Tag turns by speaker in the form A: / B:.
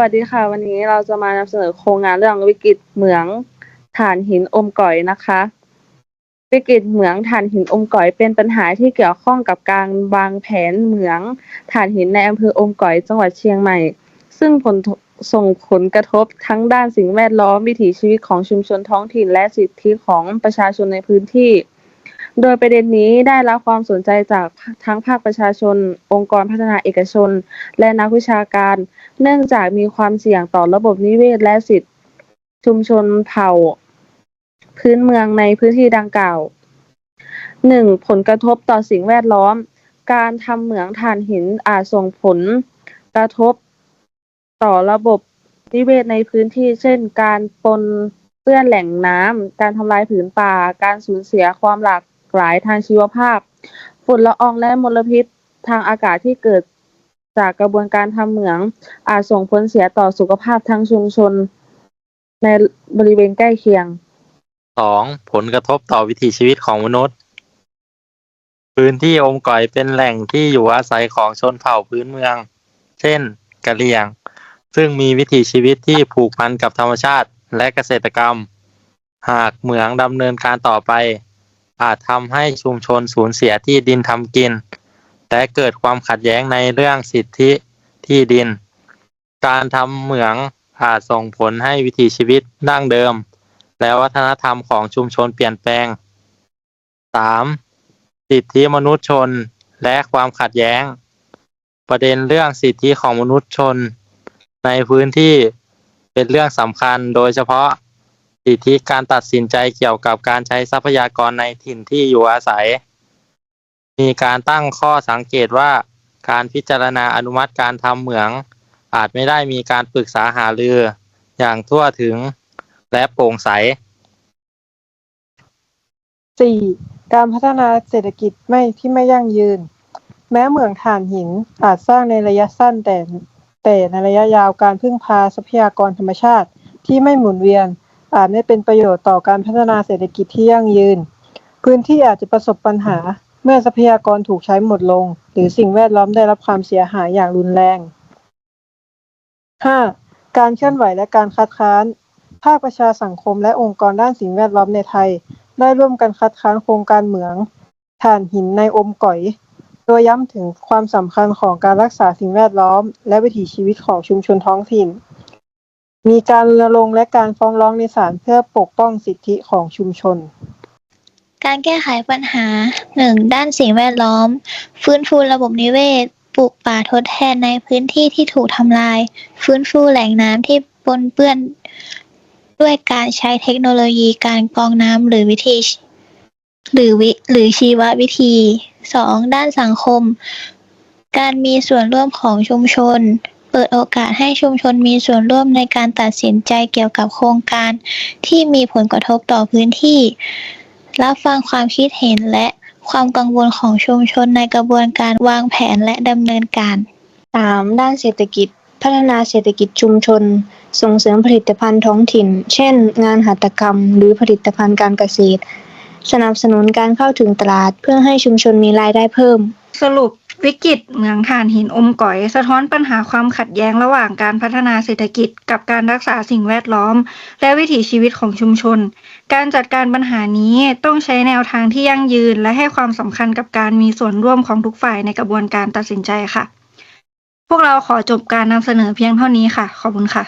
A: วัสดีค่ะ วันนี้เราจะมานำเสนอโครงงานเรื่องวิกฤตเหมืองถ่านหินอมก๋อยนะคะ วิกฤตเหมืองถ่านหินอมก๋อย เป็นปัญหาที่เกี่ยวข้องกับการวางแผนเหมืองถ่านหินในอำเภออมก๋อย จังหวัดเชียงใหม่ ซึ่งผลส่งผลกระทบทั้งด้านสิ่งแวดล้อมวิถีชีวิตของชุมชนท้องถิ่นและสิทธิของประชาชนในพื้นที่ โดยประเด็นนี้ได้รับความสนใจจากทั้งภาคประชาชน องค์กรพัฒนาเอกชน และนักวิชาการ เนื่องจากมีความเสี่ยงต่อระบบนิเวศและสิทธิชุมชนเผ่า พื้นเมืองในพื้นที่ดังกล่าวหนึ่งผลกระทบต่อสิ่งแวดล้อม การทำเหมืองถ่านหินอาจส่งผลกระทบต่อระบบนิเวศในพื้นที่ เช่น การปนเปื้อนแหล่งน้ำ การทำลายผืนป่า การสูญเสียความหลาก หลายทางชีวภาพ ฝุ่นละอองและมลพิษทางอากาศที่เกิดจากกระบวนการทำเหมือง อาจส่งผลเสียต่อสุขภาพทั้งชุมชน ในบริเวณใกล้เคียง
B: สองผลกระทบต่อวิถีชีวิตของมนุษย์ พื้นที่อมก่อยเป็นแหล่งที่อยู่อาศัยของชนเผ่าพื้นเมือง เช่น กะเหรี่ยง ซึ่งมีวิถีชีวิตที่ผูกพันกับธรรมชาติและเกษตรกรรม หากเหมืองดำเนินการต่อไป อาจทำให้ชุมชนสูญเสียที่ดินทำกิน และเกิดความขัดแย้งในเรื่องสิทธิที่ดิน การทำเหมืองอาจส่งผลให้วิถีชีวิตดั้งเดิม และวัฒนธรรมของชุมชนเปลี่ยนแปลง 3. สิทธิมนุษยชนและความขัดแย้ง ประเด็นเรื่องสิทธิของมนุษยชน ในพื้นที่เป็นเรื่องสำคัญโดยเฉพาะ สิทธิการตัดสินใจเกี่ยวกับการใช้ทรัพยากรในถิ่นที่อยู่อาศัย มีการตั้งข้อสังเกตว่าการพิจารณาอนุมัติการทำเหมือง อาจไม่ได้มีการปรึกษาหารือ อย่างทั่วถึงและโปร่งใส
C: สี่การพัฒนาเศรษฐกิจไม่ที่ไม่ยั่งยืน แม้เหมืองถ่านหินอาจสร้างในระยะสั้นแต่แต่ในระยะยาวการพึ่งพาทรัพยากรธรรมชาติที่ไม่หมุนเวียน อาจไม่เป็นประโยชน์ต่อการพัฒนาเศรษฐกิจที่ยั่งยืน พื้นที่อาจจะประสบปัญหาเมื่อทรัพยากรถูกใช้หมดลง หรือสิ่งแวดล้อมได้รับความเสียหายอย่างรุนแรง 5. การเคลื่อนไหวและการคัดค้าน ภาคประชาสังคมและองค์กรด้านสิ่งแวดล้อมในไทย ได้ร่วมกันคัดค้านโครงการเหมืองถ่านหินในอมก๋อย โดยย้ำถึงความสำคัญของการรักษาสิ่งแวดล้อม และวิถีชีวิตของชุมชนท้องถิ่น มีการรณรงค์และการฟ้องร้องในศาลเพื่อปกป้องสิทธิของชุมชน
D: การแก้ไขปัญหา 1. ด้านสิ่งแวดล้อม ฟื้นฟูระบบนิเวศ ปลูกป่าทดแทนในพื้นที่ที่ถูกทำลาย ฟื้นฟูแหล่งน้ำที่ปนเปื้อนด้วยการใช้เทคโนโลยีการกรองน้ำหรือวิธี หรือวิหรือชีววิธี 2. ด้านสังคม การมีส่วนร่วมของชุมชน เปิดโอกาสให้ชุมชนมีส่วนร่วมในการตัดสินใจเกี่ยวกับโครงการ ที่มีผลกระทบต่อพื้นที่ รับฟังความคิดเห็นและความกังวลของชุมชนในกระบวนการวางแผนและดำเนินการ
E: 3. ด้านเศรษฐกิจ พัฒนาเศรษฐกิจชุมชน ส่งเสริมผลิตภัณฑ์ท้องถิ่น เช่น งานหัตถกรรม หรือผลิตภัณฑ์การเกษตร สนับสนุนการเข้าถึงตลาดเพื่อให้ชุมชนมีรายได้เพิ่ม
F: สรุป วิกฤตเหมืองถ่านหินอมก๋อย สะท้อนปัญหาความขัดแย้งระหว่างการพัฒนาเศรษฐกิจกับการรักษาสิ่งแวดล้อม และวิถีชีวิตของชุมชน การจัดการปัญหานี้ต้องใช้แนวทางที่ยั่งยืน และให้ความสำคัญกับการมีส่วนร่วมของทุกฝ่ายในกระบวนการตัดสินใจค่ะ พวกเราขอจบการนำเสนอเพียงเท่านี้ค่ะ ขอบคุณค่ะ